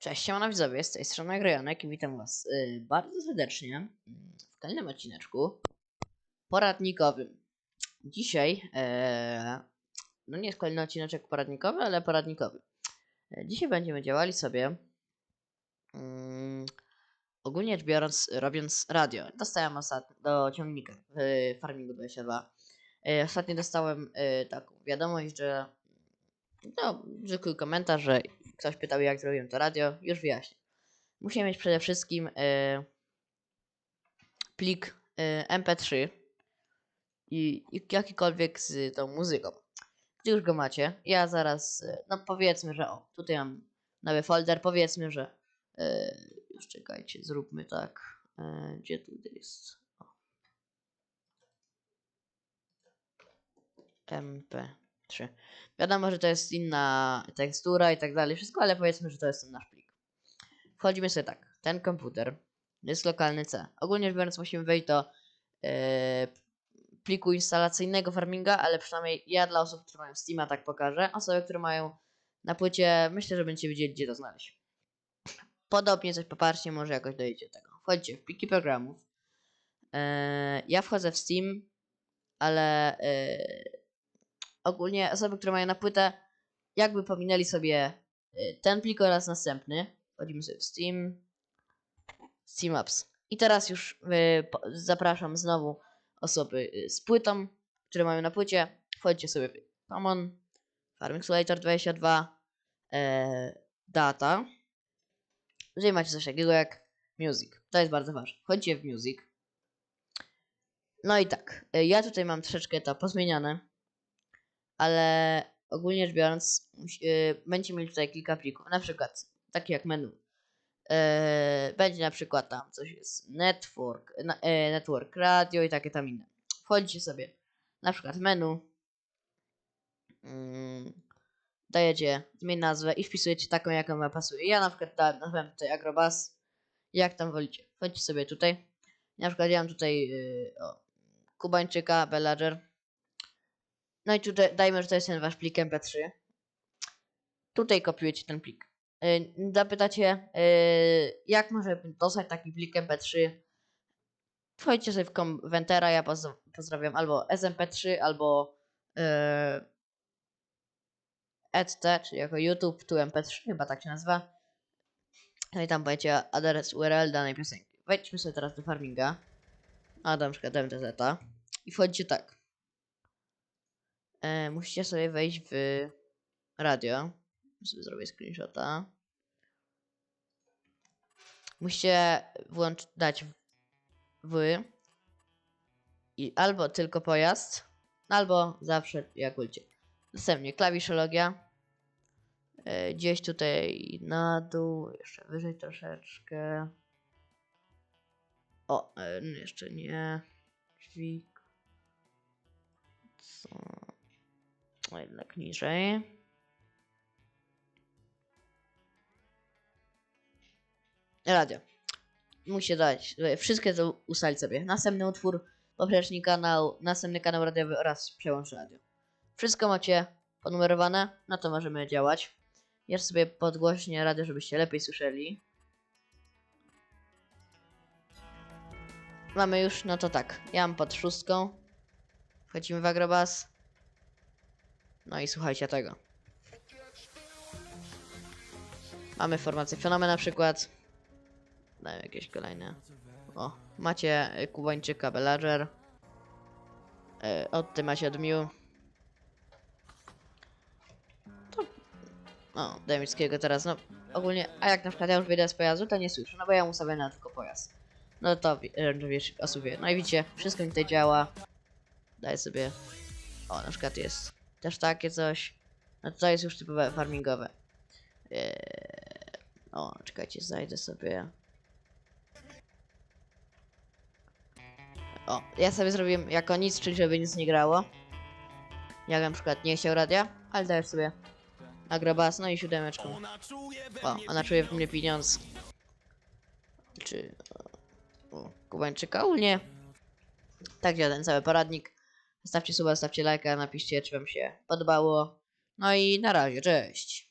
Cześć, siemano widzowie, z tej strony Grajonek i witam was y, bardzo serdecznie w kolejnym odcineczku poradnikowym. Dzisiaj, e, no nie jest kolejny odcineczek poradnikowy, ale poradnikowy. E, dzisiaj będziemy działali sobie, mm, ogólnie rzecz biorąc, robiąc radio. Dostałem ostatnio do ciągnika w Farmingu 22. E, ostatnio dostałem e, taką wiadomość, że no, zwykły komentarz, że ktoś pytał, jak zrobiłem to radio, już wyjaśnię. Musiałem mieć przede wszystkim e, plik e, MP3 i, i jakikolwiek z tą muzyką. Gdy już go macie, ja zaraz, e, no powiedzmy, że o, tutaj mam nowy folder, powiedzmy, że już czekajcie, zróbmy tak, gdzie tu jest, o. MP3. Wiadomo, że to jest inna tekstura i tak dalej, wszystko, ale powiedzmy, że to jest ten nasz plik. Wchodzimy sobie tak. Ten komputer jest lokalny C. Ogólnie rzecz biorąc, musimy wejść do e, pliku instalacyjnego Farminga, ale przynajmniej ja dla osób, które mają Steama tak pokażę. Osoby, które mają na płycie, myślę, że będziecie wiedzieli, gdzie to znaleźć. Podobnie coś popatrzcie, może jakoś dojdziecie do tego. Wchodzicie w pliki programów. E, ja wchodzę w Steam, ale e, ogólnie osoby, które mają na płytę, jakby pominęli sobie y, ten plik oraz następny. Wchodzimy sobie w Steam, Steam Apps. I teraz już y, zapraszam znowu osoby y, z płytą, które mają na płycie. Wchodźcie sobie w Common, Farming Simulator 22, e, Data. Jeżeli macie coś takiego jak Music, to jest bardzo ważne. Wchodźcie w Music. No i tak, ja tutaj mam troszeczkę to pozmieniane ale ogólnie rzecz biorąc, yy, będziecie mieli tutaj kilka plików, na przykład takie jak menu. Yy, będzie na przykład tam coś jest network, yy, network radio i takie tam inne. Wchodzicie sobie na przykład menu, yy, dajecie zmień nazwę i wpisujecie taką, jaką wam pasuje. Ja na przykład dałem, nazwałem tutaj Agrobas, jak tam wolicie. Wchodźcie sobie tutaj. Na przykład ja mam tutaj yy, o, Kubańczyka, Bellager. No i tutaj dajmy, że to jest ten wasz plik MP3. Tutaj kopiujecie ten plik. Yy, zapytacie, yy, jak może dostać taki plik MP3? Wchodźcie sobie w Conventera, ja poz pozdrawiam albo SMP3, albo yy, ETT, czyli jako YouTube, tu MP3, chyba tak się nazywa. No i tam będzie adres URL danej piosenki. Wejdźmy sobie teraz do farminga. A na przykład MTZ. I wchodzicie tak. E, musicie sobie wejść w radio. Zrobię screenshota. Musicie włącz dać w i albo tylko pojazd, albo zawsze jak wolicie. Następnie klawiszologia. E, gdzieś tutaj na dół, jeszcze wyżej troszeczkę. O, e, jeszcze nie. Dźwig. Co? O, jednak niżej. Radio. Musicie dać. Wszystkie to ustalić sobie. Następny utwór, poprzeczny kanał, następny kanał radiowy oraz przełącz radio. Wszystko macie ponumerowane, no to możemy działać. Jeszcze sobie podgłośnie radio, żebyście lepiej słyszeli. Mamy już, no to tak. Ja mam pod szóstką. Wchodzimy w Agrobas. No i słuchajcie tego. Mamy formację Fenomen na przykład. Daję jakieś kolejne. O, macie Kubańczyka Bellager. E, od ty macie Admiu. To... O, Demickiego teraz, no ogólnie, a jak na przykład ja już wyjdę z pojazdu, to nie słyszę, no bo ja mu sobie na tylko pojazd. No to wi- wiesz, osób wie. No i widzicie, wszystko mi tutaj działa. Daję sobie... O, na przykład jest też takie coś. No to jest już typowe farmingowe. Eee, o, czekajcie, zajdę sobie. O, ja sobie zrobiłem jako nic, czyli żeby nic nie grało. Jak na przykład nie chciał radia, ale dajesz sobie agrobas, no i siódemeczką. O, ona czuje w mnie pieniądz. Czy... O, Kubańczyka, ogólnie. Tak działa ten cały poradnik. Zostawcie suba, zostawcie lajka, napiszcie, czy wam się podobało. No i na razie, cześć.